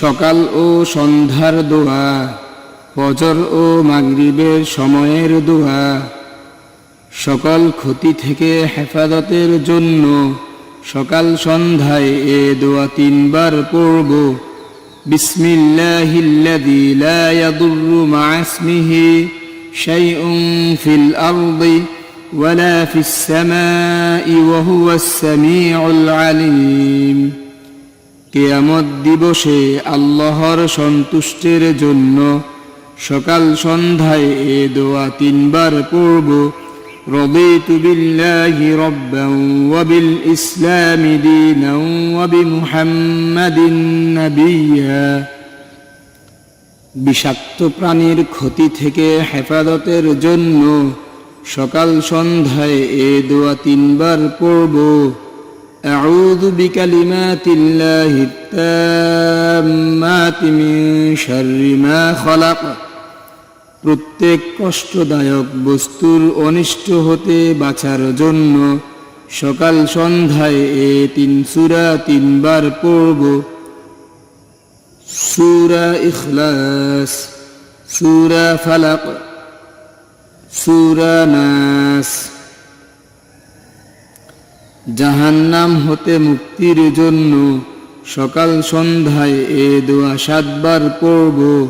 সকাল ও সন্ধ্যার দোয়া ফজর ও মাগরিবের সময়ের দোয়া সকল ক্ষতি থেকে হেফাজতের জন্য সকাল সন্ধ্যায় এ দোয়া তিনবার পড়ব। বিসমিল্লাহিল্লাযী লা ইয়াদুররু মা ইসমিহি শাইউন ফিল আরদি ওয়ালা ফিস সামাই ওয়া হুয়াস সামিউল আলীম। কেয়ামত দিবসে আল্লাহর সন্তুষ্টের জন্য সকাল সন্ধ্যায় এ দোয়া তিনবার পড়ব رضيت بالله ربا وبالإسلام دينا وبمحمد نبيا বিষাক্ত প্রাণীর ক্ষতি থেকে হেফাজতের জন্য সকাল সন্ধ্যায় এ দোয়া তিনবার পড়ব أعوذ بكلمات الله التامات من شر ما خلق প্রত্যেক কষ্টদায়ক বস্তুর অনিষ্ট হতে বাঁচার জন্য সকাল সন্ধ্যায় এ তিন সুরা তিনবার পড়ব সুরা ইখলাস সুরা ফালাক সুরা নাস জাহান্নাম হতে মুক্তির জন্য সকাল সন্ধ্যায় এ দোয়া সাতবার পড়ব।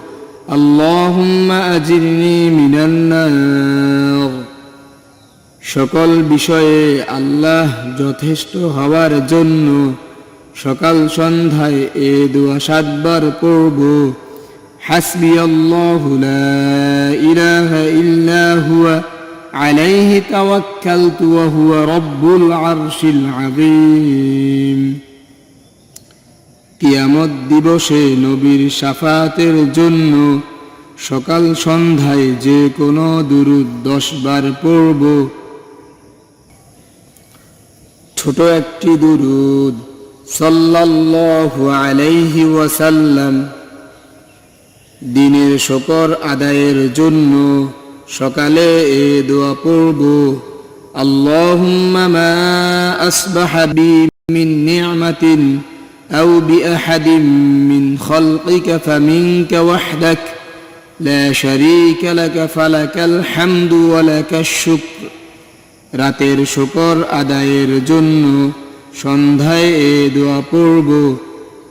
মিনান সকল বিষয়ে আল্লাহ যথেষ্ট হওয়ার জন্য সকাল সন্ধ্যায় এ দোয়া সাতবার পড়ব। হাসবি আল্লাহু লা ইলাহা ইল্লা হুয়া। عليه توكلت وهو رب العرش العظيم কিয়ামত দিবসে নবীর সাফাতের জন্য সকাল সন্ধ্যায় যে কোনো দুরুদ দশ বার পড়ব ছোট একটি দুরুদ সাল্লাল্লাহু আলাইহি ওয়াসাল্লাম দিনের শকর আদায়ের জন্য সকালে এ দোয়া পড়ব। আল্লাহুম্মা মা আসবাহা বি মিন নি'মাতিন আও বিআহাদিন মিন খালকিকা ফামিনকা ওয়াহদাক। লা শারীকা লাকা ফালাকাল হামদু ওয়া লাকাশ শুকর। রাতের শুকর আদায়ের জন্য সন্ধ্যায় এ দোয়া পড়ব।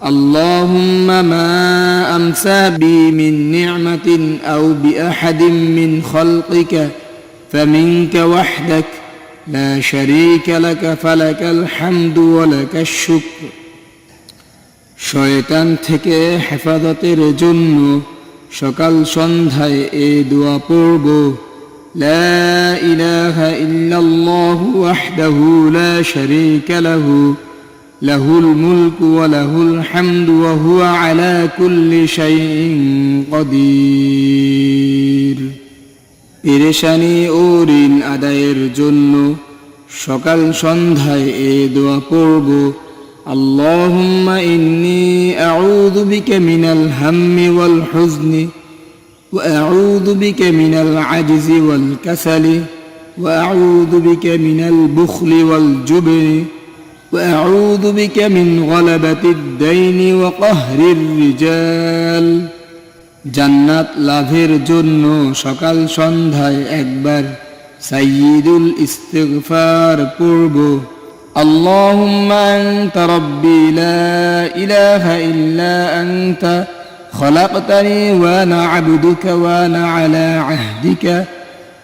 اللهم ما أمسى بي من نعمة أو بأحد من خلقك فمنك وحدك لا شريك لك فلك الحمد ولك الشكر. شيطان থেকে হেফাজতের জন্য সকাল সন্ধ্যায় إيد দোয়া পড়ব। لا إله إلا الله وحده لا شريك له له الملك وله الحمد وهو على كل شيء قدير পেরেশানি ও ঋণ আদায়ের জন্য সকাল সন্ধ্যায় এ দোয়া পড়ব اللهم إني أعوذ بك من الهم والحزن وأعوذ بك من العجز والكسل وأعوذ بك من البخل والجبن وأعوذ بك من غلبة الدين وقهر الرجال জান্নাত লাভের জন্য সকাল সন্ধ্যায় একবার সাইয়্যিদুল ইস্তিগফার পড়ব اللهم أنت ربي لا إله إلا أنت خلقتني وأنا عبدك وأنا على عهدك